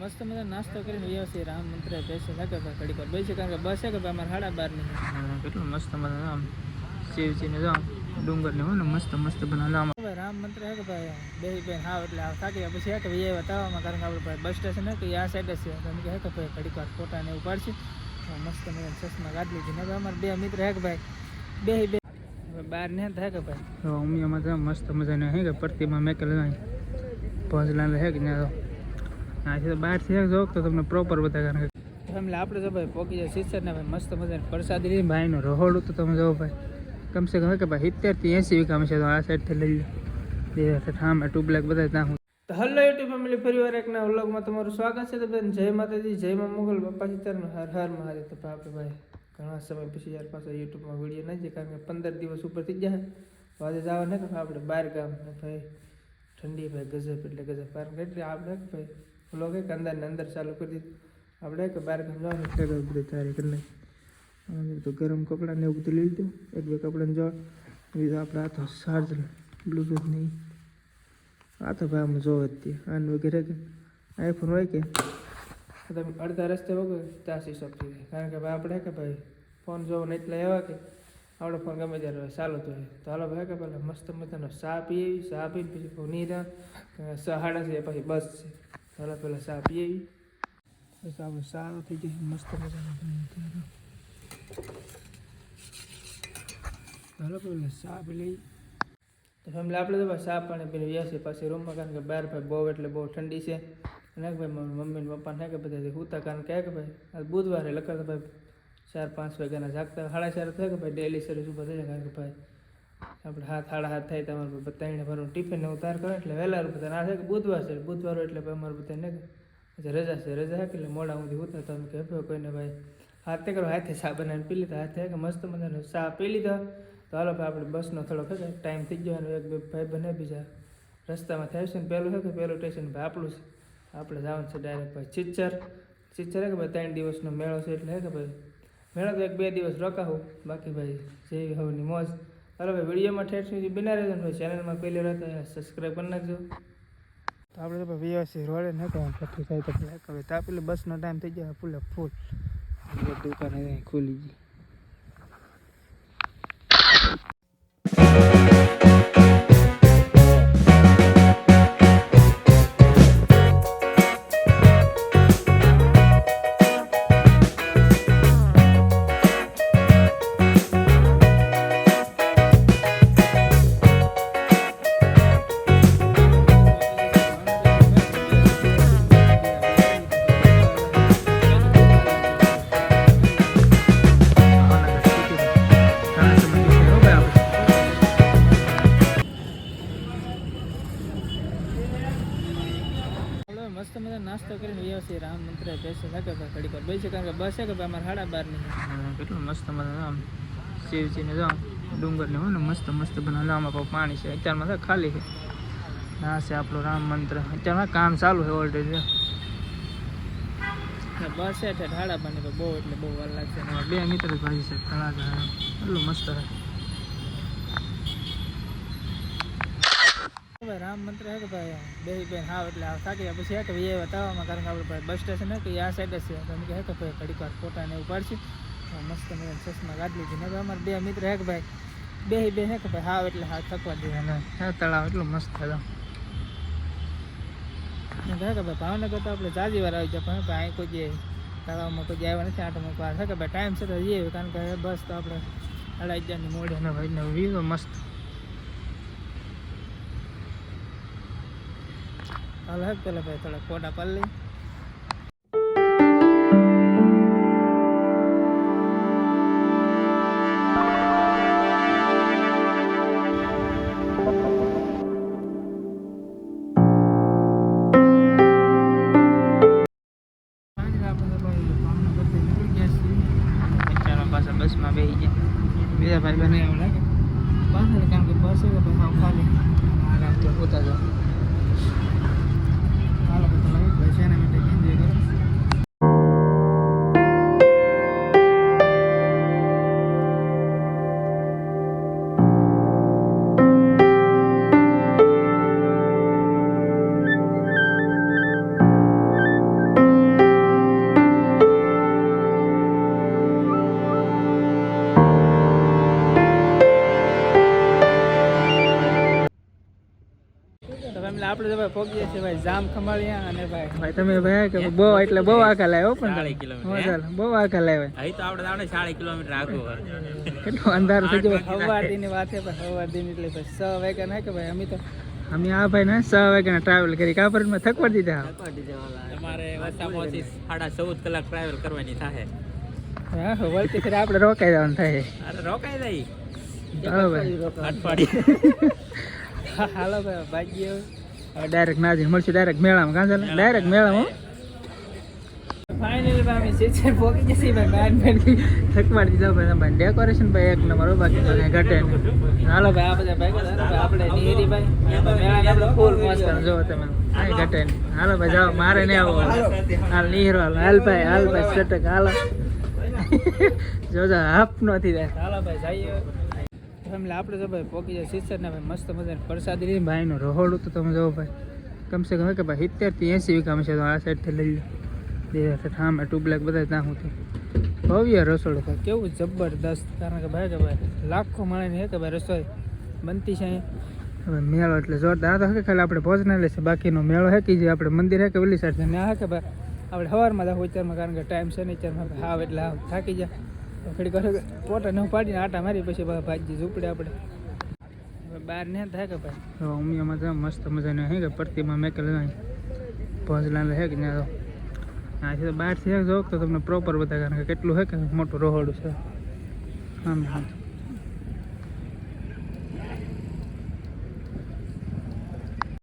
મસ્ત મજા નાસ્તો કરીને વ્યવસ્થિત રામ મંત્ર બેસે લાગે ભાઈ ઘડીક વાર બેસે કારણ કે બસ છે કે ભાઈ અમારે સાડા બારની કેટલું મસ્ત મજા આમ. શિવજીને જાઓ ડુંગર ને હોય ને મસ્ત મસ્ત બનાવેલા આમ. રામ મંત્ર હે કે ભાઈ બે બેન હા એટલે આ થાકી ગયા. પછી હે કે ભાઈ બતાવવામાં કારણ કે આપણે ભાઈ બસ સ્ટેશન હે કે આ સાઈડ જ છે. તો કે હે કે ભાઈ ઘડીક વાર ફોટા ને એવું પાડશે. મસ્ત મજા ચશ્મા કાઢી લીધી. ને અમારે બે મિત્ર હે કે ભાઈ બે બે બાર બહાર ને થાય કે ભાઈ? ઉમિયામાં મસ્ત મજાને હે કે પ્રતિમા મેકેલ પહોંચલા હે કે ત્યાં હા છે બહારથી એક જોક તો તમને પ્રોપર બધા કે એટલે આપણે જો ભાઈ પોકી જાય સિસ્ટર ને ભાઈ મસ્ત મજાની પ્રસાદી લઈને ભાઈનું રહોડું તો તમે જોવો ભાઈ. કમસે કમ કે ભાઈ સિત્તેરથી એંસી વીઘામાં છે, તો આ સાઈડથી લઈ લો બે ઠામ ટ્યુબલાઇટ બધા ત્યાં તો હલો યુટ્યુબ ફેમિલી ફરી વાર એકના વ્લોગમાં તમારું સ્વાગત છે, તો બેન જય માતાજી, જય માં મુગલ, બાપા સીતારામ હર હર મહાદેવ. તો આપણે ભાઈ ઘણા સમય પછી યાર પાછો યુટ્યુબમાં વીડિયો નહીં કારણ કે પંદર દિવસ ઉપર થઈ જાય વાજે જવા ને આપણે બહાર ગામ, ને ભાઈ ઠંડી, ભાઈ ગજબ, એટલે ગજબ. કારણ કે એટલે આપણે ભાઈ વ્લોગ એક અંદર ને અંદર ચાલુ કરી દીધું આપણે કે બહાર ગામ જવાનું એટલે કે બધું તૈયારી કરી નાખી તો ગરમ કપડાં ને એવું બધું લઈ લીધું એક બે કપડાને જો બીજું આપણે આ તો ચાર્જર બ્લૂટૂથ નહીં આ તો ભાઈ આમ જોવે જ તે આન વગેરે કે આઈફોન હોય કે તો તમે અડધા રસ્તે વગર ચાસી શકતી હોય કારણ કે ભાઈ આપણે કે ભાઈ ફોન જોવો ને એટલે એવા કે આપણો ફોન ગમે ત્યારે હોય ચાલુ તો હોય તો હાલો ભાઈ કે પહેલાં મસ્ત મજાનો ચા પીએ ચા પીને પછી કોઈ નીરા સહાડા છે પછી બસ છે ચાલો પહેલાં ચા પીએ બસ આપણે સારું થઈ જાય મસ્ત મજાનો ચાલો પહેલાં ચા પી લઈ તો ફેમિલી આપણે તો ભાઈ ચા પાણી પીને વ્યાસી પાછી રૂમમાં કારણ કે બહાર ભાઈ બહુ એટલે બહુ ઠંડી છે અને ભાઈ મમ્મી ને પપ્પા ને કે બધા હુતા કારણ કે ભાઈ આજ બુધવારે લખા ભાઈ ચાર પાંચ વાગ્યાના જાગતા સાડા ચાર થાય કે ભાઈ ડેલી સર્વિસ ઉપર થઈ જાય કારણ કે ભાઈ આપણે હાથ સાડા હાથ થાય તમારે બધાને ભરવાનું ટિફિન ને ઉતાર કરો. એટલે વહેલા બધા ના થાય કે બુધવાર છે. બુધવાર એટલે અમારે બધાને કે રજા છે. રજા છે એટલે મોડા ઉતર તમે કે આપ્યો કોઈને ભાઈ હાથે કરો, હાથે ચા બનાવીને પી લીધા. હાથે કે મસ્ત મજાનો ચા પી લીધા. તો હાલો ભાઈ આપણે બસનો થોડો ખબર ટાઈમ થઈ ગયો અને એક બે ભાઈ બને બીજા રસ્તામાં થાય છે ને પહેલું છે કે પહેલું સ્ટેશન ભાઈ આપણું છે. આપણે જવાનું છે ડાયરેક્ટ ભાઈ ચિચ્ચર. હે કે ભાઈ ત્રણ દિવસનો મેળો છે એટલે હે કે ભાઈ મેળો તો એક બે દિવસ રોકાવું બાકી ભાઈ જેવી હવની મોજ. હાલો ભાઈ વિડીયોમાં ઠેઠ સુધી બિના રહેજો ભાઈ ચેનલમાં પહેલી વાર સબસ્ક્રાઈબ કરી નાખજો. તો આપણે તો વ્યવસ્થિત રોડે ન કહેવાય પછી થાય તો પેલા હવે તાપેલે બસનો ટાઈમ થઈ જાય ફૂલે ફૂલ દુકાન ખુલી ગઈ. વ્યવસ્થિત રામ મંત્ર બેસે લાગે ભાઈ ઘડીક વાર બેસે કારણ કે બસ છે કે ભાઈ અમારે સાડા બારની. કેટલું મસ્ત મજા આમ શિવજીને જાઓ ડુંગર ને ને મસ્ત મસ્ત બનાવે. આમાં પણ પાણી છે અત્યારમાં તો ખાલી છે. ના છે આપણું રામ મંત્ર અત્યારમાં કામ ચાલુ છે ઓલરેડી બસ છે સાડા બાર બહુ એટલે બહુ વાર લાગશે. બે મિત્ર ભાઈ છે તળાજા. એટલું મસ્ત છે. ભાઈ, રામ મંત્ર હે કે ભાઈ દેવી બેન હાવ એટલે થાકી ગયા. પછી હે કે ભાઈ બતાવવામાં કારણ કે આપણે બસ સ્ટેશન હે કે આ સાઈડ છે. તો એમ કે હે કે ભાઈ, ઘડીક વાર ફોટા ને એવું પાડશે. મસ્ત મેં ચશ્મા કાઢ લીધી. ને અમારે બે મિત્ર હે કે ભાઈ બે બે હે કે ભાઈ, હાવ એટલે હા થકવા દે અને હા, તળાવ એટલું મસ્ત હતો ને કહે કે ભાઈ, ભાવનગર તો આપણે જાજી વાર આવી જાય પણ ભાઈ કોઈ જે તળાવમાં કોઈ આવ્યા નથી આટો મૂકવા છે કે ભાઈ ટાઈમ છે તો જઈએ. કારણ કે બસ તો આપણે અઢાઈ હજારની મોડે. ને ભાઈ ને વ્યૂ મસ્ત. હાલો હે પેલા ભાઈ થોડા ફોટા પાડી લઈ. બસમાં બેસી ગયા. બીજા ભાઈ બને એવું લાગે. પાછળ કારણ કે બસ ખાલી. આરામથી પોતા જાઓ. காலகட்டంలో వ్యవసాయం ఏంటంటే છીએ ભાઈ જામ ખમાળિયા અને ભાઈ. ભાઈ તમે ભાઈ કે બહુ એટલે બહુ આખા લાવ્યો પણ ચાલીસ કિલોમીટર, બહુ આખા લાવ્યા. અહીં તો આપણે આપણે સાડી કિલોમીટર આખો કેટલું અંધારું થઈ ગયું. ની વાત છે એટલે ભાઈ છ વાગ્યા ના કે ભાઈ અમે તો અમે આ ભાઈ ને છ વાગ્યાના ટ્રાવેલ કરી. કાપરમાં થકવાડી દીધા. તમારે ઓછામાં ઓછી સાડા ચૌદ કલાક ટ્રાવેલ કરવાની થાય હા વળતી ફેર આપણે રોકાઈ જવાનું થાય અરે રોકાઈ જાય. ભાઈ. હાલો ભાઈ ભાગીએ ડાયરેક્ટ ના જઈએ મળશું ડાયરેક્ટ મેળામાં કાં ચાલે? ડાયરેક્ટ મેળામાં ફાઇનલી ભાઈ અમે સીચે પહોંચી જશે ભાઈ બેન બેન થકવાડી દીધા ભાઈ ભાઈ ડેકોરેશન ભાઈ એક નંબર હો બાકી ઘટે હાલો ભાઈ આ બધા ભાઈ આપણે નિહેરી ભાઈ. મેળાને આપણે ફૂલ મોજ જો તમે ઘટે હાલો ભાઈ જાઓ મારે નહીં આવો હાલ નિહેરો હાલ હાલ ભાઈ હાલ ભાઈ સટક હાલો. જોજો હાફ નથી થાય હાલો ભાઈ જઈએ. ફેમિલી આપણે તો ભાઈ પોકી જાય સિસ્ટરને ભાઈ મસ્ત મજાની પ્રસાદી લઈને ભાઈનું રહોડું તો તમે જોવો ભાઈ. કમસે કમ કે ભાઈ સિત્તેરથી એંસી વીઘા છે તો આ સાઈડથી લઈ લો. બે ઠામ ટ્યુબલાઇટ બધા ત્યાં સુધી. ભવ્ય રસોડું ભાઈ કેવું જબરદસ્ત. કારણ કે ભાઈ કે ભાઈ લાખો માણસની છે કે ભાઈ રસોઈ બનતી છે હવે મેળો એટલે જોરદાર. તો હકે ખાલી આપણે ભોજનાલય છે બાકીનો મેળો હે કે જે આપણે મંદિર હે કે ઓલી સાઈડ છે? ને આ કે ભાઈ આપણે સવારમાં જાવ ઉચ્ચારમાં કારણ કે ટાઈમ છે ને ચારમાં હાવ એટલે હાવ થાકી જાય. ઘડી પોટા ન પાડીને આટા મારી પછી ભાજી ઝૂપડે આપણે. બાર ને થાય કે ભાઈ? હવે ઉમિયામાં તો મસ્ત મજાની હે કે પ્રતિમા મેકેલ ભોજલા હે કે ના આથી તો બહારથી જોક તો તમને પ્રોપર બધા કારણ કે કેટલું હે કે મોટું રોહડું છે. આમ આમ.